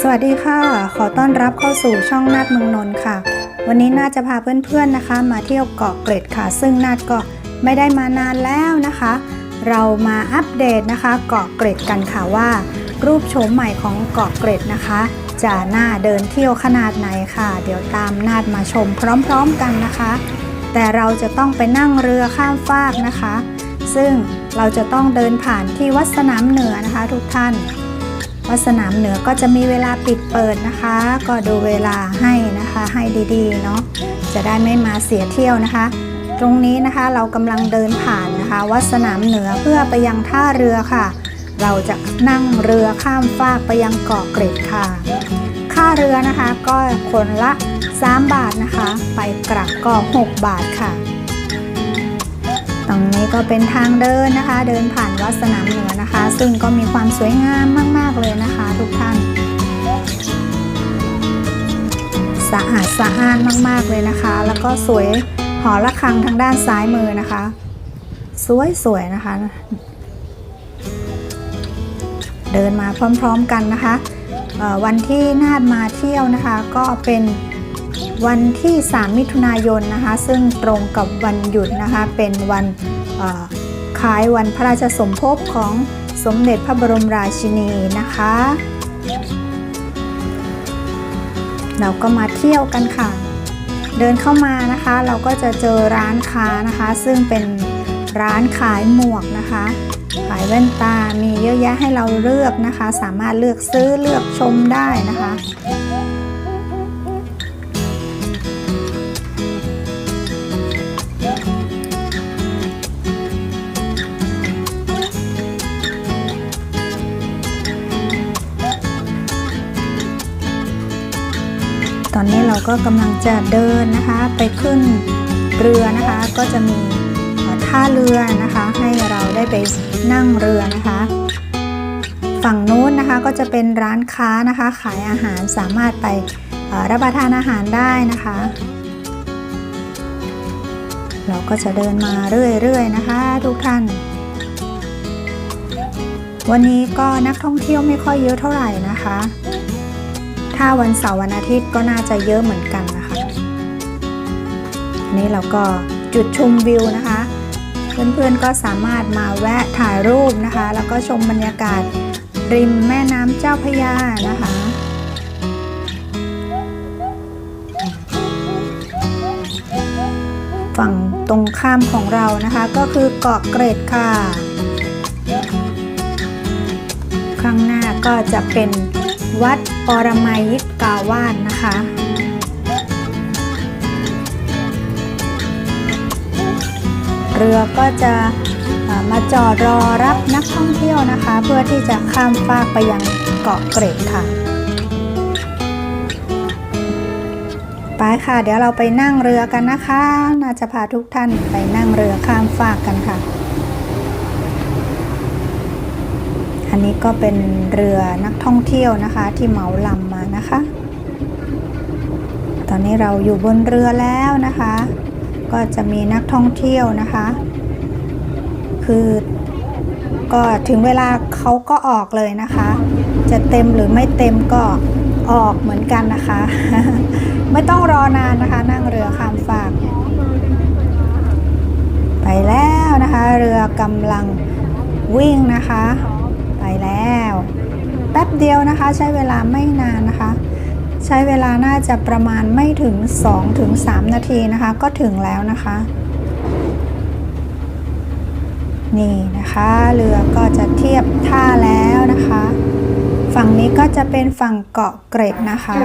สวัสดีค่ะ ขอต้อนรับเข้าสู่ช่องนาดเมืองนนท์ค่ะ วันนี้นาจะพาเพื่อนๆนะคะ มาเที่ยวเกาะเกร็ดค่ะ ซึ่งนาดก็ไม่ได้มานานแล้วนะคะ เรามาอัปเดตนะคะเกาะเกร็ดกันค่ะว่า รูปโฉมใหม่ของเกาะเกร็ดนะคะ จะน่าเดินเที่ยวขนาดไหนค่ะ เดี๋ยวตามนาดมาชมพร้อมๆกันนะคะ แต่เราจะต้องไปนั่งเรือข้ามฟากนะคะ ซึ่งเราจะต้องเดินผ่านที่วัดสนามเหนือนะคะ ทุกท่าน วัดสนามเหนือก็จะมีเวลาปิดเปิดนะคะ ก็ดูเวลาให้นะคะให้ดีๆเนาะจะได้ไม่มาเสียเที่ยวนะคะ ตรงนี้นะคะเรากำลังเดินผ่านนะคะ วัดสนามเหนือเพื่อไปยังท่าเรือค่ะ เราจะนั่งเรือข้ามฟากไปยังเกาะเกร็ดค่ะ ค่าเรือนะคะก็คนละ 3 บาทนะคะ ไปกลับก็ 6 บาทค่ะ ตรงนี้ก็เป็นทางเดินนะคะ เดินผ่านวัดสนามเหนือนะคะ ซึ่งก็มีความสวยงามมาก ๆ เลยนะคะ ทุกท่านสะอาดสะอ้านมาก ๆ เลยนะคะ แล้วก็สวยหอระฆังทางด้านซ้ายมือนะคะ สวย ๆ นะคะ เดินมาพร้อม ๆ กันนะคะวันที่นาดมาเที่ยวนะคะ ก็เป็น วันที่ 3 มิถุนายนนะคะ ซึ่งตรงกับวันหยุดนะคะ เป็นวันคล้ายวันพระราชสมภพของสมเด็จพระบรมราชินีนะคะ เราก็มาเที่ยวกันค่ะ เดินเข้ามานะคะ เราก็จะเจอร้านค้านะคะ ซึ่งเป็นร้านขายหมวกนะคะ ขายแว่นตา มีเยอะแยะให้เราเลือกนะคะ สามารถเลือกซื้อเลือกชมได้นะคะ อนนี้เราก็กำลังจะเดินนะคะ ไปขึ้นเรือนะคะ ก็จะมีท่าเรือนะคะ ให้เราได้ไปนั่งเรือนะคะ ฝั่งนู้นนะคะก็จะเป็นร้านค้านะคะ ขายอาหารสามารถไปรับประทานอาหารได้นะคะ เราก็จะเดินมาเรื่อยๆนะคะ ทุกท่าน วันนี้ก็นักท่องเที่ยวไม่ค่อยเยอะเท่าไหร่นะคะ ถ้าวันเสาร์วันอาทิตย์ก็น่าจะเยอะเหมือนกันนะคะอันนี้เราก็จุดชมวิวนะคะ เพื่อนๆก็สามารถมาแวะถ่ายรูปนะคะ แล้วก็ชมบรรยากาศริมแม่น้ำเจ้าพระยานะคะฝั่งตรงข้ามของเรานะคะก็คือเกาะเกร็ดค่ะ ข้างหน้าก็จะเป็นวัด ปรมัยยิกาวาสนะคะ เรือก็จะมาจอดรอรับนักท่องเที่ยวนะคะ เพื่อที่จะข้ามฟากไปยังเกาะเกร็ดค่ะ ไปค่ะ เดี๋ยวเราไปนั่งเรือกันนะคะ น่าจะพาทุกท่านไปนั่งเรือข้ามฟากกันค่ะ อันนี้ก็เป็นเรือนักท่องเที่ยวนะคะ ที่เหมาลำมานะคะ ตอนนี้เราอยู่บนเรือแล้วนะคะ ก็จะมีนักท่องเที่ยวนะคะ คือก็ถึงเวลาเขาก็ออกเลยนะคะ จะเต็มหรือไม่เต็มก็ออกเหมือนกันนะคะ ไม่ต้องรอนานนะคะ นั่งเรือข้ามฟาก ไปแล้วนะคะ เรือกำลังวิ่งนะคะ ไปแล้ว แป๊บเดียวนะคะใช้เวลาไม่นานนะคะ ใช้เวลาน่าจะประมาณไม่ถึง 2-3ถึงนาทีนะคะ ก็ถึงแล้วนะคะ นี่นะคะเรือก็จะเทียบท่าแล้วนะคะ ฝั่งนี้ก็จะเป็นฝั่งเกาะเกร็ดนะคะ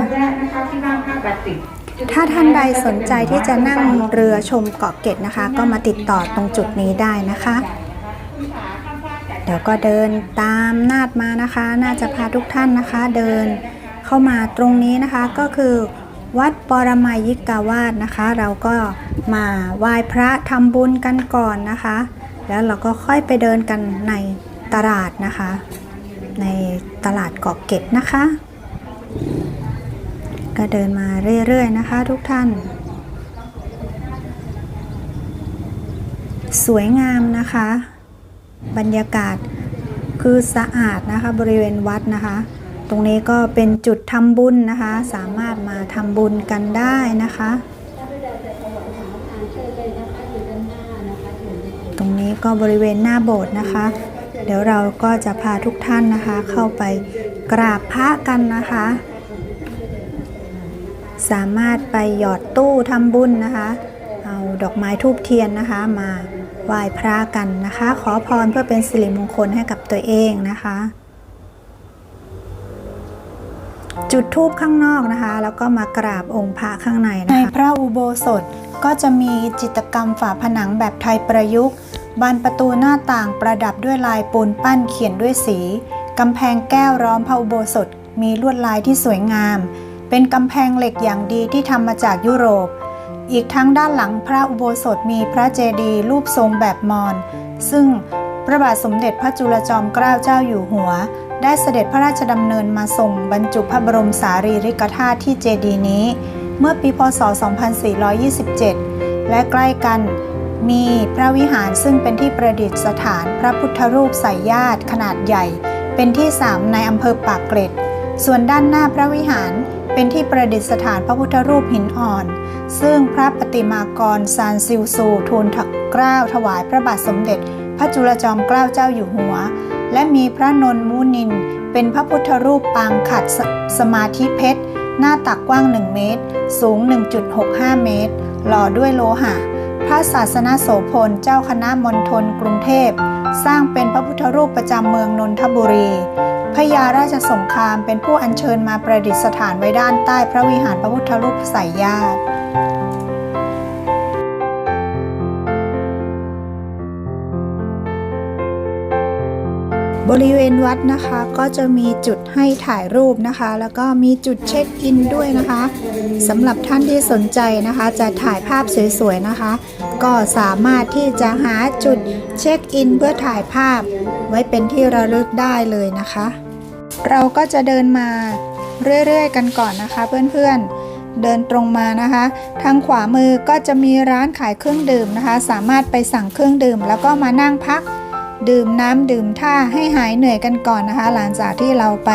ถ้าท่านใดสนใจที่จะนั่งเรือชมเกาะเกร็ดนะคะ ก็มาติดต่อตรงจุดนี้ได้นะคะ เดี๋ยวก็เดินตามนาดมานะคะ น่าจะพาทุกท่านนะคะ เดินเข้ามาตรงนี้นะคะก็คือ วัดปรมัยยิกาวาสนะคะ เราก็มาไหว้พระทำบุญกันก่อนนะคะ แล้วเราก็ค่อยไปเดินกันในตลาดนะคะ ในตลาดเกาะเก็ดนะคะ ก็เดินมาเรื่อยๆนะคะทุกท่านสวยงามนะคะ บรรยากาศคือสะอาดนะคะบริเวณวัดนะคะ ตรงนี้ก็เป็นจุดทำบุญนะคะ สามารถมาทำบุญกันได้นะคะ ตรงนี้ก็บริเวณหน้าโบสถ์นะคะ เดี๋ยวเราก็จะพาทุกท่านนะคะ เข้าไปกราบพระกันนะคะ สามารถไปหยอดตู้ทำบุญนะคะ เอาดอกไม้ทูบเทียนนะคะมา ไหว้พระกันนะคะ ขอพรเพื่อเป็นสิริมงคลให้กับตัวเองนะคะ จุดทูบข้างนอกนะคะ แล้วก็มากราบองค์พระข้างในนะคะในพระอุโบสถก็จะมีจิตกรรมฝาผนังแบบไทยประยุกต์บานประตูหน้าต่างประดับด้วยลายปูนปั้นเขียนด้วยสีกำแพงแก้วล้อมพระอุโบสถมีลวดลายที่สวยงาม เป็นกำแพงเหล็กอย่างดีที่ทำมาจากยุโรป อีกทั้งด้านหลังพระอุโบสถมีพระเจดีย์รูปทรงแบบมอญซึ่งพระบาทสมเด็จพระจุลจอมเกล้าเจ้าอยู่หัว ได้เสด็จพระราชดำเนินมาทรงบรรจุพระบรมสารีริกธาตุที่เจดีย์นี้ เมื่อปีพศ 2427 และใกล้กันมีพระวิหารซึ่งเป็นที่ประดิษฐานพระพุทธรูปสายญาติขนาดใหญ่ เป็นที่สามในอำเภอปากเกร็ด ส่วนด้านหน้าพระวิหารเป็นที่ประดิษฐานพระพุทธรูปหินอ่อน ซึ่งพระปฏิมากรซานซิลซูทูลเกกล้าวถวายพระบาทสมเด็จ พระจุลจอมเกล้าเจ้าอยู่หัว และมีพระนนมุนิน เป็นพระพุทธรูปปางขัดสสมาธิเพชร หน้าตักกว้าง 1 เมตร สูง 1.65 เมตร หล่อด้วยโลหะ พระศาสนาโสพลเจ้าคณะมณฑลกรุงเทพ สร้างเป็นพระพุทธรูปประจำเมืองนนทบุรีพญาราชสงครามเป็นผู้อัญเชิญมาประดิษฐานไว้ด้านใต้พระวิหารพระพุทธรูปสายญาติ บริเวณวัดนะคะก็จะมีจุดให้ถ่ายรูปนะคะ แล้วก็มีจุดเช็คอินด้วยนะคะสำหรับท่านที่สนใจนะคะ จะถ่ายภาพสวยๆนะคะ ก็สามารถที่จะหาจุดเช็คอินเพื่อถ่ายภาพ ไว้เป็นที่ระลึกได้เลยนะคะ เราก็จะเดินมาเรื่อยๆกันก่อนนะคะเพื่อนๆเดินตรงมานะคะ ทางขวามือก็จะมีร้านขายเครื่องดื่มนะคะ สามารถไปสั่งเครื่องดื่ม แล้วก็มานั่งพัก ดื่มน้ำดื่มท่าให้หายเหนื่อยกันก่อนนะคะ หลังจากที่เราไป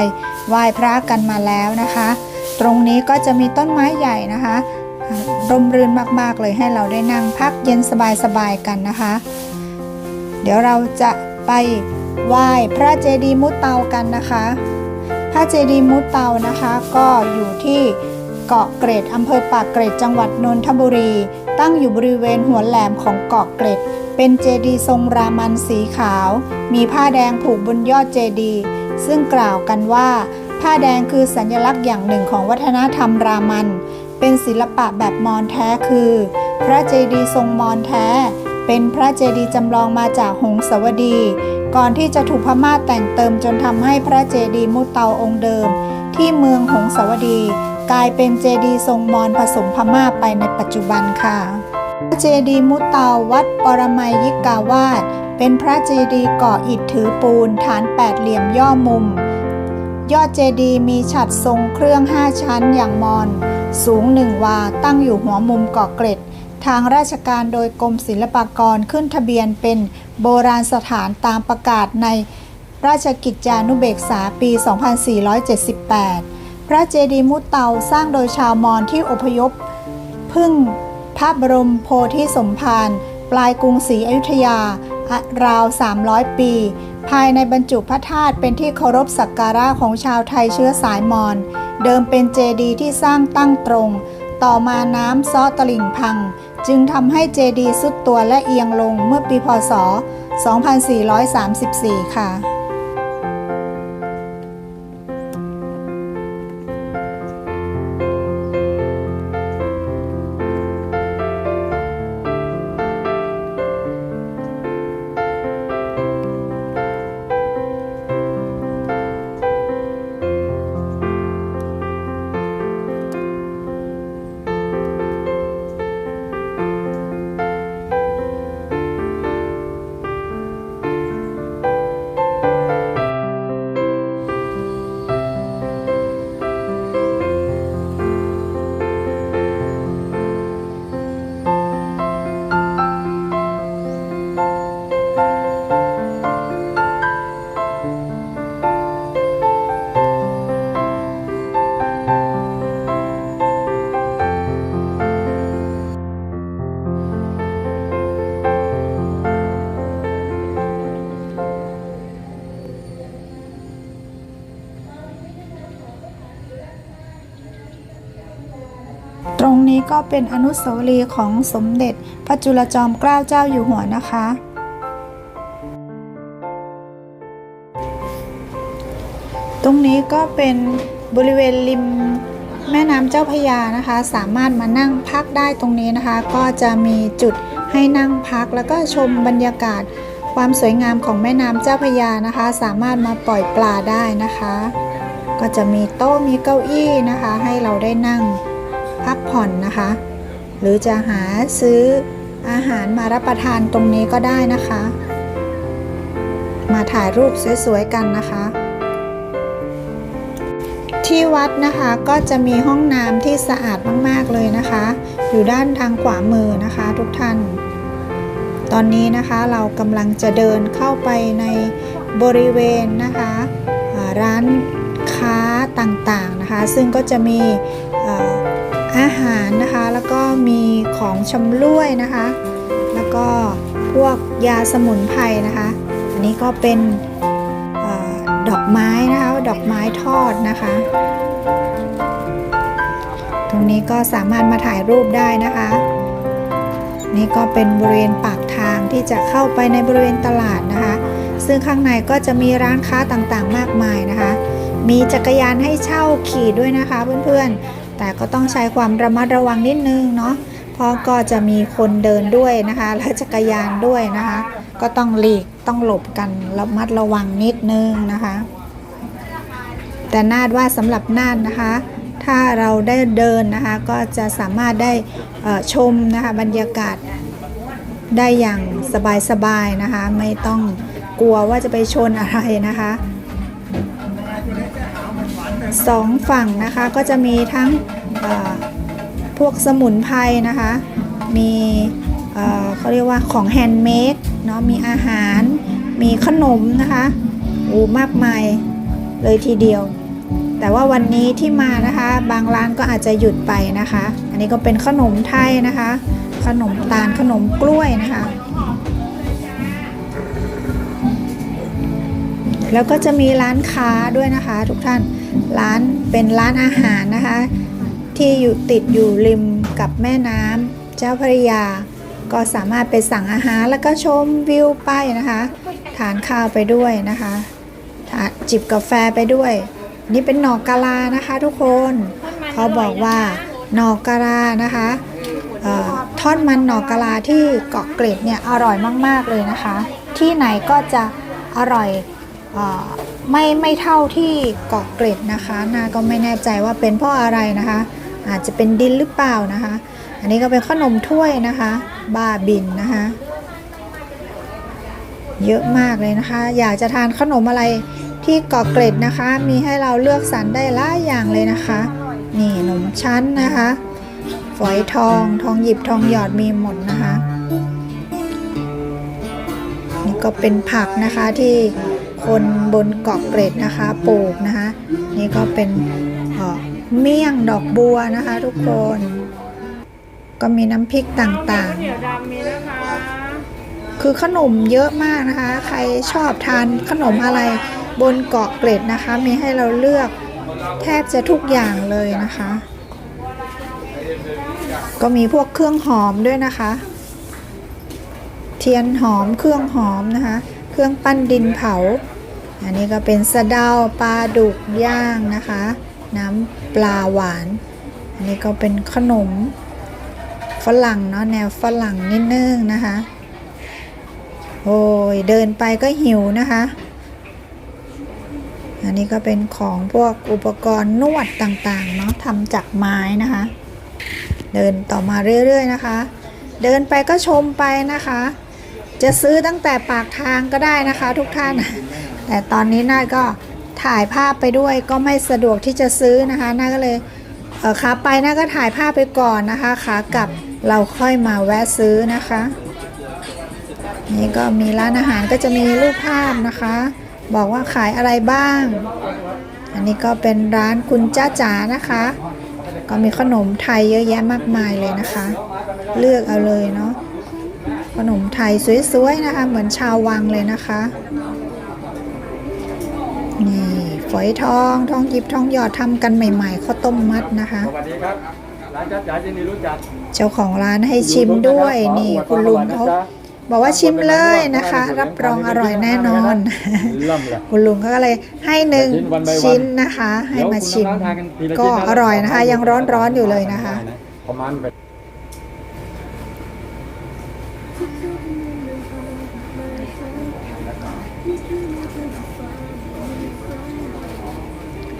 ไหว้พระกันมาแล้วนะคะ ตรงนี้ก็จะมีต้นไม้ใหญ่นะคะร่มรื่นมากๆเลยให้เราได้นั่งพักเย็นสบายๆกันนะคะ เดี๋ยวเราจะไปไหว้พระเจดีย์มุตเตากันนะคะ พระเจดีย์มุตเตานะคะก็อยู่ที่เกาะเกร็ดอำเภอปากเกร็ดจังหวัดนนทบุรี ตั้งอยู่บริเวณหัวแหลมของเกาะเกร็ด เป็นเจดีย์ทรงรามันสีขาว มีผ้าแดงผูกบนยอดเจดีย์ซึ่งกล่าวกันว่า ผ้าแดงคือสัญลักษณ์อย่างหนึ่งของวัฒนธรรมรามัน เป็นศิลปะแบบมอญแท้คือ พระเจดีย์ทรงมอญแท้ เป็นพระเจดีย์จำลองมาจากหงสาวดี ก่อนที่จะถูกพม่าแต่งเติมจนทำให้พระเจดีย์มุตเตาองค์เดิม ที่เมืองหงสาวดี กลายเป็นเจดีย์ทรงมอญผสมพม่าไปในปัจจุบันค่ะ ระเจดีย์มุตเตาวัดปรมัยยิกาวาสเป็นพระเจดีย์ก่ออิฐถือปูนฐานแปดเหลี่ยมย่อมุม ยอดเจดีย์มีฉัตรทรงเครื่องห้าชั้นอย่างมอน สูงหนึ่งวาตั้งอยู่หัวมุมเกาะเกร็ด ทางราชการโดยกรมศิลปากรขึ้นทะเบียนเป็นโบราณสถานตามประกาศในราชกิจจานุเบกษาปี 2478 พระเจดีย์มุตเตาสร้างโดยชาวมอญที่อพยพพึ่ง พระบรมโพธิสมภารปลายกรุงศรีอยุธยาราว 300 ปี ภายในบรรจุพระธาตุเป็นที่เคารพสักการะของชาวไทยเชื้อสายมอญเดิมเป็นเจดีย์ที่สร้างตั้งตรง ต่อมาน้ำซ้อตลิ่งพัง จึงทำให้เจดีย์สุดตัวและเอียงลงเมื่อปีพศ 2434 ค่ะ ก็เป็นอนุสาวรีย์ของสมเด็จพระจุลจอมเกล้าเจ้าอยู่หัวนะคะ ตรงนี้ก็เป็นบริเวณริมแม่น้ำเจ้าพยานะคะ สามารถมานั่งพักได้ตรงนี้นะคะ ก็จะมีจุดให้นั่งพักแล้วก็ชมบรรยากาศความสวยงามของแม่น้ำเจ้าพยานะคะ สามารถมาปล่อยปลาได้นะคะ ก็จะมีโต๊ะมีเก้าอี้นะคะ ให้เราได้นั่ง พักผ่อนนะคะ หรือจะหาซื้ออาหารมารับประทานตรงนี้ก็ได้นะคะ มาถ่ายรูปสวยๆกันนะคะ ที่วัดนะคะก็จะมีห้องน้ำที่สะอาดมากๆเลยนะคะ อยู่ด้านทางขวามือนะคะทุกท่าน ตอนนี้นะคะเรากำลังจะเดินเข้าไปในบริเวณนะคะร้านค้าต่างๆนะคะ ซึ่งก็จะมี อาหารนะคะ แล้วก็มีของชำร่วยนะคะ แล้วก็พวกยาสมุนไพรนะคะ อันนี้ก็เป็นอดอกไม้นะคะ ดอกไม้ทอดนะคะ ตรงนี้ก็สามารถมาถ่ายรูปได้นะคะ นี่ก็เป็นบริเวณปากทางที่จะเข้าไปในบริเวณตลาดนะคะ ซึ่งข้างในก็จะมีร้านค้าต่างๆ มากมายนะคะ มีจักรยานให้เช่าขี่ด้วยนะคะเพื่อนๆ แต่ก็ต้องใช้ความระมัดระวังนิดนึงเนาะเพราะก็จะมีคนเดินด้วยนะคะและจักรยานด้วยนะคะ ก็ต้องหลีกต้องหลบกันระมัดระวังนิดนึงนะคะ แต่นาดว่าสำหรับนาดนะคะ ถ้าเราได้เดินนะคะก็จะสามารถได้ชมนะคะบรรยากาศได้อย่างสบายๆนะคะ ไม่ต้องกลัวว่าจะไปชนอะไรนะคะ สองฝั่งนะคะก็จะมีทั้งพวกสมุนไพรนะคะ มีเขาเรียกว่าของแฮนด์เมดเนาะมีอาหาร มีขนมนะคะอ้มากมายเลยทีเดียว แต่ว่าวันนี้ที่มานะคะ บางร้านก็อาจจะหยุดไปนะคะ อันนี้ก็เป็นขนมไทยนะคะ ขนมตาลขนมกล้วยนะคะ แล้วก็จะมีร้านค้าด้วยนะคะทุกท่าน ร้านเป็นร้านอาหารนะคะ ที่อยู่ติดอยู่ริมกับแม่น้ำเจ้าพระยา ก็สามารถไปสั่งอาหารแล้วก็ชมวิวไปนะคะ ทานข้าวไปด้วยนะคะจิบกาแฟไปด้วย นี่เป็นหนอกกะลานะคะทุกคนเขาบอกว่าหนอกกะลานะคะทอดมันหนอกกะลาที่เกาะเกร็ดเนี่ยอร่อยมาก ๆ เลยนะคะ ที่ไหนก็จะอร่อยอ ไม่ไม่เท่าที่เกาะเกร็ดนะคะนาก็ไม่แน่ใจว่าเป็นเพราะอะไรนะคะ อาจจะเป็นดินหรือเปล่านะคะ อันนี้ก็เป็นขนมถ้วยนะคะ บ้าบินนะคะ เยอะมากเลยนะคะ อยากจะทานขนมอะไรที่เกาะเกร็ดนะคะ มีให้เราเลือกสรรได้หลายอย่างเลยนะคะ นี่ขนมชั้นนะคะ ฝอยทองทองหยิบทองหยอดมีหมดนะคะ นี่ก็เป็นผักนะคะที่ คนบนเกาะเกร็ดนะคะปลูกนะคะ นี่ก็เป็นเอ่อเมี่ยงดอกบัวนะคะ ทุกคน ก็มีน้ำพริกต่างๆ คือขนมเยอะมากนะคะ ใครชอบทานขนมอะไรบนเกาะเกร็ดนะคะ มีให้เราเลือกแทบจะทุกอย่างเลยนะคะ ก็มีพวกเครื่องหอมด้วยนะคะ เทียนหอมเครื่องหอมนะคะ เครื่องปั้นดินเผา อันนี้ก็เป็นสะเดาปลาดุกย่างนะคะ น้ำปลาหวาน อันนี้ก็เป็นขนมฝรั่งเนาะแนวฝรั่งนิดนึงนะคะโอ้ยเดินไปก็หิวนะคะ อันนี้ก็เป็นของพวกอุปกรณ์นวดต่างๆเนาะทำจากไม้นะคะ เดินต่อมาเรื่อยๆนะคะ เดินไปก็ชมไปนะคะ จะซื้อตั้งแต่ปากทางก็ได้นะคะ ทุกท่าน แต่ตอนนี้น่าก็ถ่ายภาพไปด้วยก็ไม่สะดวกที่จะซื้อนะคะน่าก็เลยเออขาไปน่าก็ถ่ายภาพไปก่อนนะคะขากลับเราค่อยมาแวะซื้อนะคะ นี่ก็มีร้านอาหารก็จะมีรูปภาพนะคะ บอกว่าขายอะไรบ้าง อันนี้ก็เป็นร้านคุณจ้าจ๋านะคะ ก็มีขนมไทยเยอะแยะมากมายเลยนะคะ เลือกเอาเลยเนาะขนมไทยสวยๆนะคะ เหมือนชาววังเลยนะคะ ฝอยทอง ทองหยิบทองหยอดทำกันใหม่ๆข้าวต้มมัดนะคะ สวัสดีครับร้านจัดจ่ายที่นี่รู้จักเจ้าของร้านให้ชิมด้วยนี่คุณลุงเขาบอกว่าชิมเลยนะคะ รับรองอร่อยแน่นอนล่ำเลยคุณลุงเขาก็เลยให้หนึ่งชิ้นวันใบวันชิ้นนะคะ ให้มาชิม ก็อร่อยนะคะ ยังร้อนๆอยู่เลยนะคะประมาณไป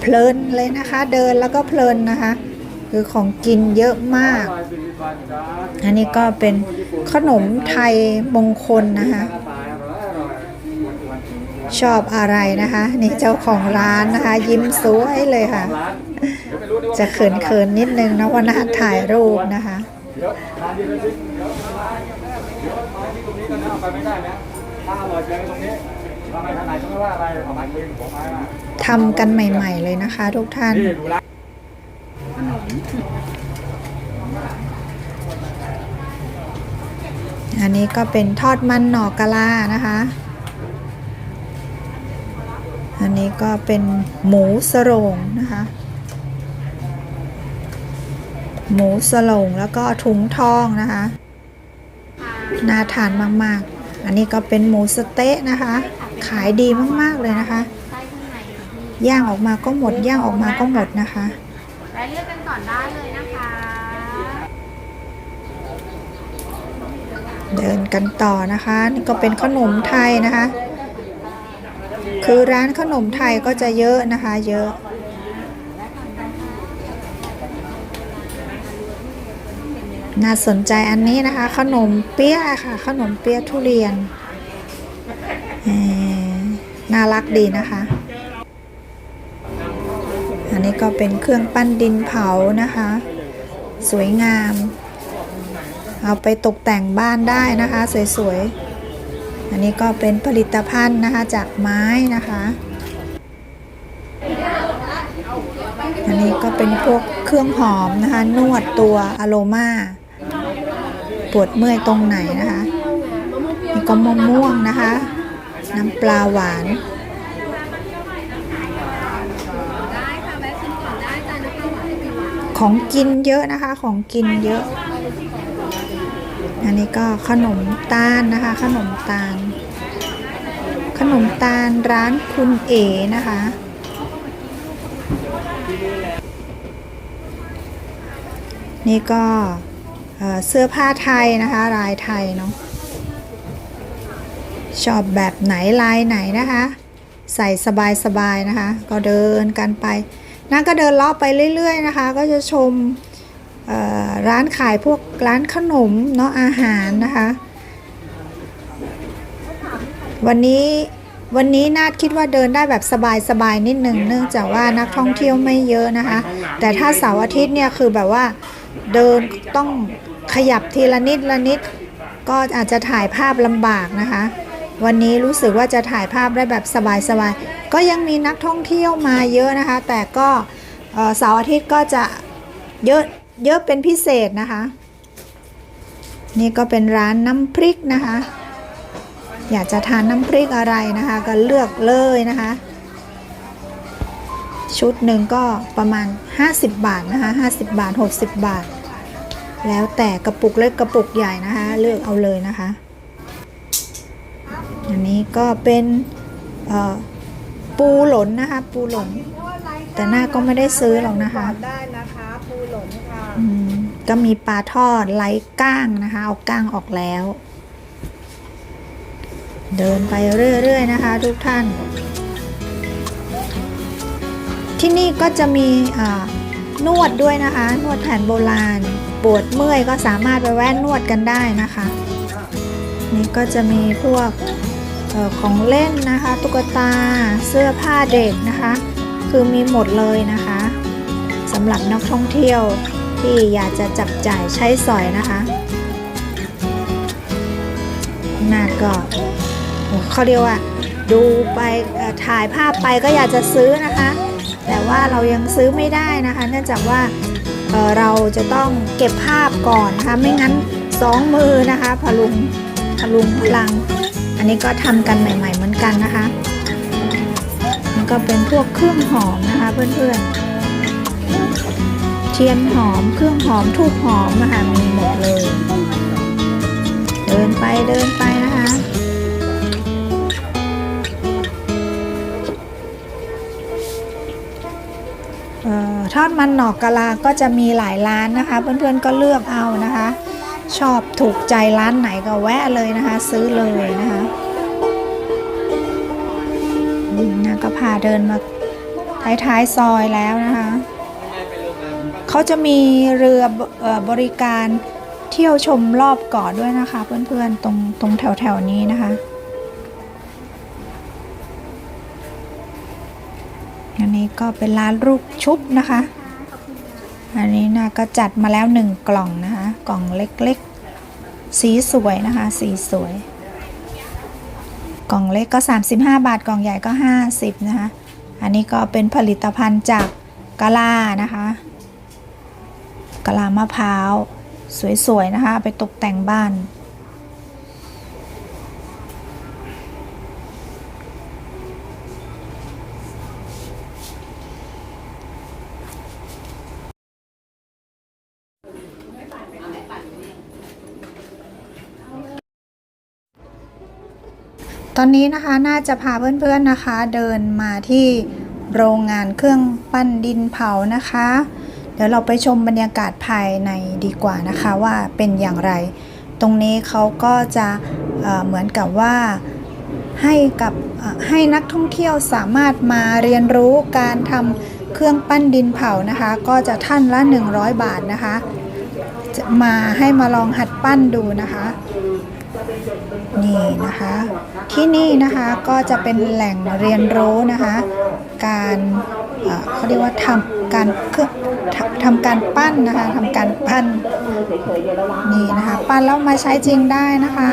เพลินเลยนะคะ เดินแล้วก็เพลินนะคะ คือของกินเยอะมาก อันนี้ก็เป็นขนมไทยมงคลนะคะ ชอบอะไรนะคะ นี่เจ้าของร้านนะคะ ยิ้มสวยเลยค่ะ จะเขินๆนิดนึงนะว่าน่าถ่ายรูปนะคะเดี๋ยวทานดีเลยสิเดี๋ยวมาเดี๋ยวมาที่ตรงนี้ก็นะเอาไปไม่ได้นะถ้าอร่อยเจอตรงนี้ ทำกันใหม่ ๆ เลยนะคะ ทุกท่านอันนี้ก็เป็นทอดมันหน่อกะลานะคะ อันนี้ก็เป็นหมูสโรงนะคะ หมูสโรงแล้วก็ถุงทองนะคะ น่าทานมากๆ อันนี้ก็เป็นหมูสเต๊ะนะคะ ขายดีมากๆเลยนะคะไส้ข้างในค่ะพี่ย่างออกมาก็หมด ย่างออกมาก็หมดนะคะรายเลือกกันก่อนได้เลยนะคะ เดินกันต่อนะคะ นี่ก็เป็นขนมไทยนะคะ คือร้านขนมไทยก็จะเยอะนะคะ เยอะน่าสนใจอันนี้นะคะ ขนมเปี๊ยะค่ะ ขนมเปี๊ยะทุเรียนเอ่อ น่ารักดีนะคะ อันนี้ก็เป็นเครื่องปั้นดินเผานะคะ สวยงาม เอาไปตกแต่งบ้านได้นะคะ สวยๆ อันนี้ก็เป็นผลิตภัณฑ์นะคะจากไม้นะคะ อันนี้ก็เป็นพวกเครื่องหอมนะคะ นวดตัวอโรมาปวดเมื่อยตรงไหนนะคะนี่ก็มะม่วงนะคะ น้ำปลาหวาน ของกินเยอะนะคะ ของกินเยอะ อันนี้ก็ขนมตาลนะคะ ขนมตาล ขนมตาลร้านคุณเอ๋นะคะนี่ก็เอ่อเสื้อผ้าไทยนะคะลายไทยเนาะ ชอบแบบไหนลายไหนนะคะ ใส่สบายๆนะคะ ก็เดินกันไปนั่นก็เดินเลาะไปเรื่อย ๆ นะคะ ก็จะชมร้านขายพวกร้านขนมเนาะอาหารนะคะ วันนี้วันนี้นาดคิดว่าเดินได้แบบสบายๆนิดหนึ่งเนื่องจากว่านักท่องเที่ยวไม่เยอะนะคะ แต่ถ้าเสาร์อาทิตย์เนี่ยคือแบบว่าเดินต้องขยับทีละนิดละนิดก็อาจจะถ่ายภาพลำบากนะคะ วันนี้รู้สึกว่าจะถ่ายภาพได้แบบสบายๆ ก็ยังมีนักท่องเที่ยวมาเยอะนะคะ แต่ก็เสาร์อาทิตย์ก็จะเยอะเยอะเป็นพิเศษนะคะ นี่ก็เป็นร้านน้ำพริกนะคะ อยากจะทานน้ำพริกอะไรนะคะ ก็เลือกเลยนะคะ ชุดหนึ่งก็ประมาณ 50 บาทนะคะ 50 บาท 60 บาท แล้วแต่กระปุกเล็กกระปุกใหญ่นะคะ เลือกเอาเลยนะคะ อันนี้ก็เป็นเอ่อปูหลนนะคะ ปูหลนแต่หน้าก็ไม่ได้ซื้อหรอกนะคะได้นะคะปูหลงค่ะอืมก็มีปลาทอดไร้ก้างนะคะ เอาก้างออกแล้ว เดินไปเรื่อยๆนะคะ ทุกท่าน ที่นี่ก็จะมีอ่านวดด้วยนะคะ นวดแผนโบราณ ปวดเมื่อยก็สามารถไปแวะนวดกันได้นะคะ นี่ก็จะมีพวกเออ ของเล่นนะคะ ตุ๊กตา เสื้อผ้าเด็กนะคะ คือมีหมดเลยนะคะสำหรับนักท่องเที่ยวที่อยากจะจับจ่ายใช้สอยนะคะน่าก็เขาเรียกว่าดูไปถ่ายภาพไปก็อยากจะซื้อนะคะ แต่ว่าเรายังซื้อไม่ได้นะคะ เนื่องจากว่าเเราจะต้องเก็บภาพก่อนนะคะ ไม่งั้นสองมือนะคะพลุงพลุงพลัง อันนี้ก็ทำกันใหม่ ๆ เหมือนกันนะคะ มันก็เป็นพวกเครื่องหอมนะคะเพื่อนๆ เทียนหอมเครื่องหอมทูบหอมนะคะมีหมดเลย เดินไปเดินไปนะคะเอ่อทอดมันหนอกกะลาก็จะมีหลายร้านนะคะ เพื่อนๆก็เลือกเอานะคะ ชอบถูกใจร้านไหนก็แวะเลยนะคะ ซื้อเลยนะคะนี่นะก็พาเดินมาท้ายๆซอยแล้วนะคะ เขาจะมีเรืออบริการเที่ยวชมรอบเกาะด้วยนะคะ เพื่อนๆตรงตรงแถวๆนี้นะคะอันนี้ก็เป็นร้านรูปชุบนะคะ อันนี้นะก็จัดมาแล้วหนึ่งกล่องนะคะ กล่องเล็กๆ สีสวยนะคะ สีสวย กล่องเล็กก็ 35 บาท กล่องใหญ่ก็ 50 นะคะ อันนี้ก็เป็นผลิตภัณฑ์จากกะลานะคะกะลามะพร้าว สวยๆนะคะ ไปตกแต่งบ้าน อนนี้นะคะน่าจะพาเพื่อนๆนะคะ เดินมาที่โรงงานเครื่องปั้นดินเผานะคะ เดี๋ยวเราไปชมบรรยากาศภายในดีกว่านะคะว่าเป็นอย่างไร ตรงนี้เขาก็จะเเหมือนกับว่าให้กับให้นักท่องเที่ยวสามารถมาเรียนรู้การทำเครื่องปั้นดินเผานะคะ ก็จะท่านละ 100 บาทนะคะจะมาให้มาลองหัดปั้นดูนะคะ นี่นะคะ ที่นี่นะคะก็จะเป็นแหล่งเรียนรู้นะคะ การเขาเรียกว่าทำการเครื่องทำทำการปั้นนะคะทำการปั้นนี่นะคะปั้นแล้วมาใช้จริงได้นะคะ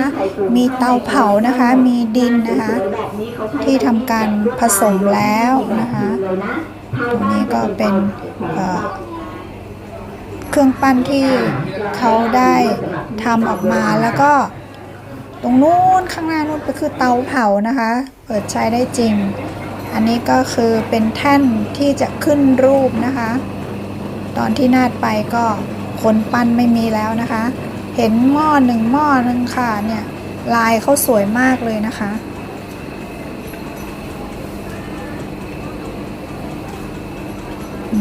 มีเตาเผานะคะ มีดินนะคะ ที่ทำการผสมแล้วนะคะตรงนี้ก็เป็นเครื่องปั้นที่เขาได้ทำออกมาแล้วก็ ตรงนู้นข้างหน้านู้นก็คือเตาเผานะคะ เปิดใช้ได้จริง อันนี้ก็คือเป็นแท่นที่จะขึ้นรูปนะคะ ตอนที่นาดไปก็คนปั้นไม่มีแล้วนะคะ เห็นหม้อหนึ่งหม้อหนึ่งค่ะเนี่ยลายเขาสวยมากเลยนะคะ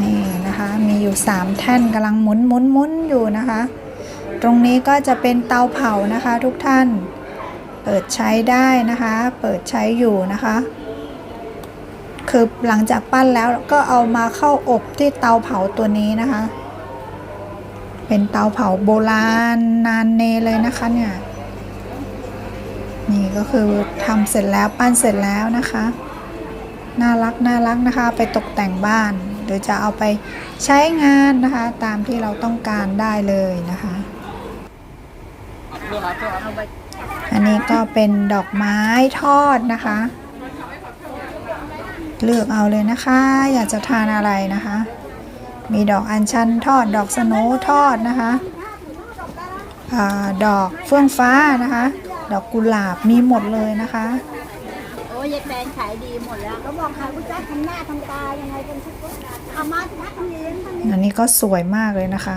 นี่นะคะ มีอยู่ 3 แท่นกำลังหมุนหมุนหมุนอยู่นะคะ ตรงนี้ก็จะเป็นเตาเผานะคะทุกท่าน เปิดใช้ได้นะคะ เปิดใช้อยู่นะคะ คือหลังจากปั้นแล้วก็เอามาเข้าอบที่เตาเผาตัวนี้นะคะ เป็นเตาเผาโบราณนานเนเลยนะคะเนี่ยนี่ก็คือทำเสร็จแล้วปั้นเสร็จแล้วนะคะ น่ารักน่ารักนะคะ ไปตกแต่งบ้าน หรือจะเอาไปใช้งานนะคะ ตามที่เราต้องการได้เลยนะคะ อันนี้ก็เป็นดอกไม้ทอดนะคะ เลือกเอาเลยนะคะ อยากจะทานอะไรนะคะ มีดอกอัญชันทอดดอกสโหนทอดนะคะอาดอกเฟื่องฟ้านะคะ ดอกกุหลาบมีหมดเลยนะคะโอ้ยายแปลงขายดีหมดแล้วก็บอกขายผู้จ้าทำหน้าทำตายังไงเป็นชุดก็เอามาสิคะทำเองทำเองอันนี้ก็สวยมากเลยนะคะ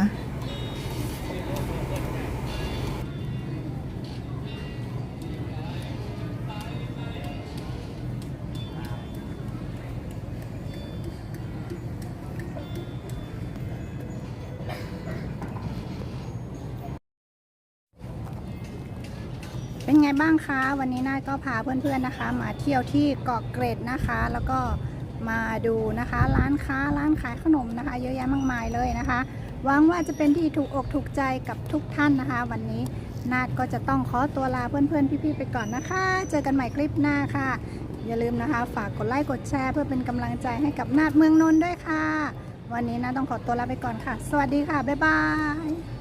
ไงบ้างคะวันนี้นาดก็พาเพื่อนๆนะคะ มาเที่ยวที่เกาะเกร็ดนะคะ แล้วก็มาดูนะคะ ร้านค้าร้านขายขนมนะคะ เยอะแยะมากมายเลยนะคะหวังว่าจะเป็นที่ถูกอกถูกใจกับทุกท่านนะคะ วันนี้นาดก็จะต้องขอตัวลาเพื่อนๆพี่ๆไปก่อนนะคะ เจอกันใหม่คลิปหน้าค่ะ อย่าลืมนะคะ ฝากกดไลค์กดแชร์เพื่อเป็นกำลังใจให้กับนาดเมืองนนท์ด้วยค่ะ วันนี้นาต้องขอตัวลาไปก่อนค่ะ สวัสดีค่ะบ๊ายบาย